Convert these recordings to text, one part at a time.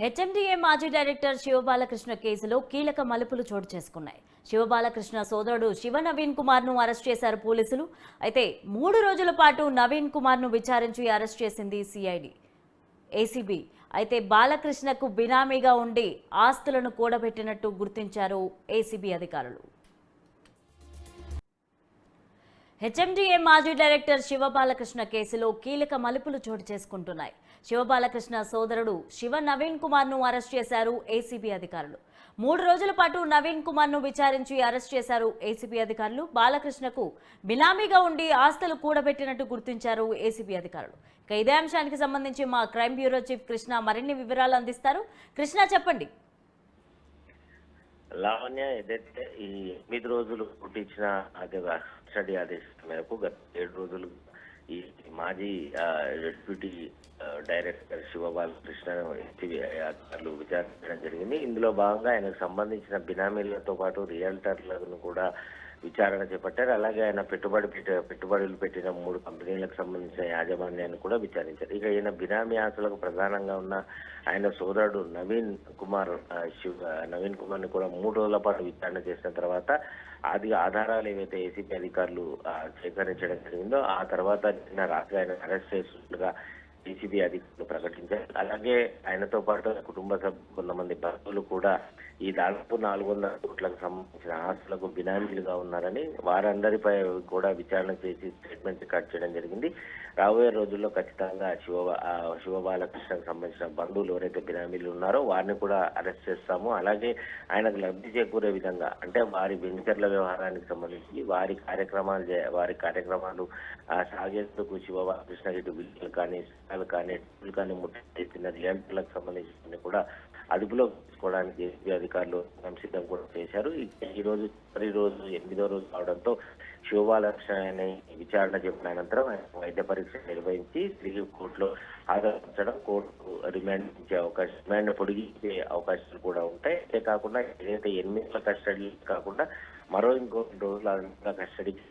HMDA మాజీ director Shiva Balakrishna కేసులో కీలక మలుపులు చోటు చేసుకున్నాయి. శివబాలకృష్ణ సోదరుడు శివ నవీన్ కుమార్ను అరెస్ట్ చేశారు పోలీసులు. అయితే మూడు రోజుల పాటు నవీన్ కుమార్ను విచారించి అరెస్ట్ చేసింది సిఐడి ఏసీబీ. అయితే బాలకృష్ణకు బినామీగా ఉండి ఆస్తులను కూడబెట్టినట్టు గుర్తించారు ఏసీబీ అధికారులు. హెచ్ఎండిఏ మాజీ డైరెక్టర్ శివబాలకృష్ణ కేసులో కీలక మలుపులు చోటు చేసుకుంటున్నాయి. శివబాలకృష్ణ సోదరుడు శివ నవీన్ కుమార్ను అరెస్ట్ చేశారు ఏసీబీ అధికారులు. మూడు రోజుల పాటు నవీన్ కుమార్ను విచారించి అరెస్ట్ చేశారు ఏసీబీ అధికారులు. బాలకృష్ణకు బినామీగా ఉండి ఆస్తులు కూడబెట్టినట్టు గుర్తించారు ఏసీబీ అధికారులు. ఇక ఇదే అంశానికి సంబంధించి మా క్రైమ్ బ్యూరో చీఫ్ కృష్ణ మరిన్ని వివరాలు అందిస్తారు. కృష్ణ చెప్పండి. లావణ్య ఏదైతే ఈ ఎనిమిది రోజులు పుట్టించిన స్టడీ ఆదేశం మేరకు గత ఏడు రోజులు ఈ మాజీ డిప్యూటీ డైరెక్టర్ శివబాలకృష్ణ ఎస్టీవీ అధికారులు విచారించడం జరిగింది. ఇందులో భాగంగా ఆయనకు సంబంధించిన బినామీలతో పాటు రియల్టర్లను కూడా విచారణ చేపట్టారు. అలాగే ఆయన పెట్టుబడి పెట్ట- పెట్టుబడులు పెట్టిన మూడు కంపెనీలకు సంబంధించిన యాజమాన్యాన్ని కూడా విచారించారు. ఇక ఈయన బినామీ ఆస్తులకు ప్రధానంగా ఉన్న ఆయన సోదరుడు నవీన్ కుమార్ శివ్ శివ నవీన్ కుమార్ని కూడా మూడు రోజుల పాటు విచారణ చేసిన తర్వాత అది ఆధారాలు ఏవైతే ఏసీపీ అధికారులు సేకరించడం జరిగిందో ఆ తర్వాత నిన్న రాత్రి ఆయన అరెస్ట్ చేసినట్లుగా డీసీబీ అధికారులు ప్రకటించారు. అలాగే ఆయనతో పాటు కుటుంబ సభ్యులు కొంతమంది భక్తులు కూడా ఈ దాదాపు నాలుగు వందల కోట్లకు సంబంధించిన ఆస్తులకు బినామీలుగా ఉన్నారని వారందరిపై కూడా విచారణ చేసి స్టేట్మెంట్ రికార్డ్ చేయడం జరిగింది. రాబోయే రోజుల్లో ఖచ్చితంగా శివ శివబాలకృష్ణకు సంబంధించిన బంధువులు ఎవరైతే బినామీలు ఉన్నారో వారిని కూడా అరెస్ట్ చేస్తాము. అలాగే ఆయనకు లబ్ధి చేకూరే విధంగా అంటే వారి వెంచర్ల వ్యవహారానికి సంబంధించి వారి కార్యక్రమాలు చే- వారి కార్యక్రమాలు సాగేందుకు సాగేందుకు శివబాలకృష్ణ రెడ్డి విలువలు కానీ స్థలాలు కానీ డబ్బులు కానీ ముట్టిన రియాలిటీలకు సంబంధించిన కూడా అదుపులో తీసుకోవడానికి ఎస్పీ అధికారులు రంగం సిద్ధం కూడా చేశారు. ఈ- రోజు చివరి రోజు ఎనిమిదో రోజు కావడంతో శివబాలకృష్ణ విచారణ చెప్పిన అనంతరం ఆయన వైద్య పరీక్ష నిర్వహించి తిరిగి కోర్టులో ఆదరించడం కోర్టు రిమాండ్ ఇచ్చే అవకాశం రిమాండ్ పొడిగించే అవకాశాలు కూడా ఉంటాయి. అంతేకాకుండా ఏదైతే ఎనిమిది కస్టడీ కాకుండా మరో ఇంకో రోజులు అదనంగా కస్టడీకి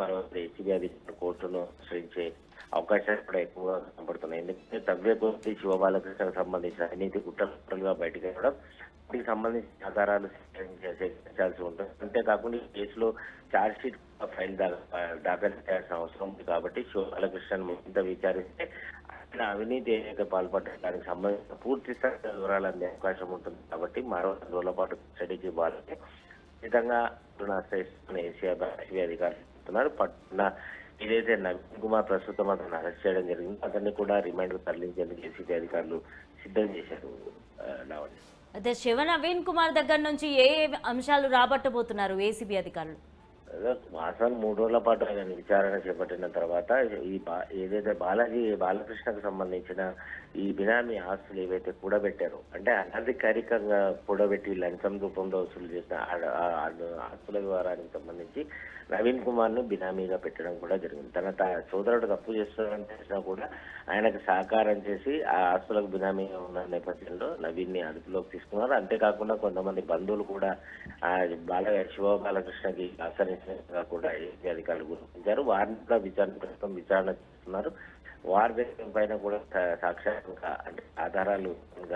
మరో ఏసీబీ అధికారులు కోర్టును ఆశ్రయించే అవకాశాలు కూడా ఎక్కువగా కనబడుతున్నాయి ఎందుకంటే తవ్వే కొద్ది శివబాలకృష్ణకు సంబంధించిన అవినీతి గుట్టలుగా బయటకు రావడం వాటికి సంబంధించిన ఆధారాలు సేకరించాల్సి ఉంటుంది అంతేకాకుండా ఈ కేసులో ఛార్జ్ షీట్ ఫైల్ దా- దాఖలు చేయాల్సిన అవసరం ఉంది కాబట్టి శివబాలకృష్ణను మరింత విచారిస్తే ఆయన అవినీతి ఏదైతే పాల్పడ్డారు దానికి సంబంధించిన పూర్తి స్థాయి వివరాలు అందే అవకాశం ఉంటుంది కాబట్టి మరో రోజుల పాటు స్టడీకి ఇవ్వాలని ఖచ్చితంగా అధికారులు చెప్తున్నారు. పట్టిన ఏదైతే నవీన్ కుమార్ ప్రస్తుతం అతను అరెస్ట్ చేయడం జరిగింది అతన్ని కూడా రిమాండ్ తరలించేందుకు ఏసీబీ అధికారులు సిద్ధం చేశారు అదే అయితే శివ నవీన్ కుమార్ దగ్గర నుంచి ఏ ఏ అంశాలు రాబట్టబోతున్నారు ఏసీబీ అధికారులు? మాసం మూడు రోజుల పాటు ఆయన విచారణ చేపట్టిన తర్వాత ఈ బా ఏదైతే బాలాజీ బాలకృష్ణకు సంబంధించిన ఈ బినామీ ఆస్తులు ఏవైతే కూడబెట్టారో అంటే అనధికారికంగా కూడబెట్టి లంచం రూపంలో వసూలు చేసిన ఆస్తుల వివరానికి సంబంధించి నవీన్ కుమార్ను బినామీగా పెట్టడం కూడా జరిగింది. తన సోదరుడు తప్పు చేస్తున్నాడని తెలిసినా కూడా ఆయనకు సహకారం చేసి ఆ ఆస్తులకు బినామీగా ఉన్న నేపథ్యంలో నవీన్ని అదుపులోకి తీసుకున్నారు. అంతేకాకుండా కొంతమంది బంధువులు కూడా ఆ బాల శివ బాలకృష్ణకి ఆచరించి కూడా ఏసీ అధికారులు గుర్తించారు. వారిని కూడా విచారణ ప్రస్తుతం విచారణ చేస్తున్నారు. వారి పైన కూడా సా- సాక్ష్యాత్మక అంటే ఆధారాలు ఉంటే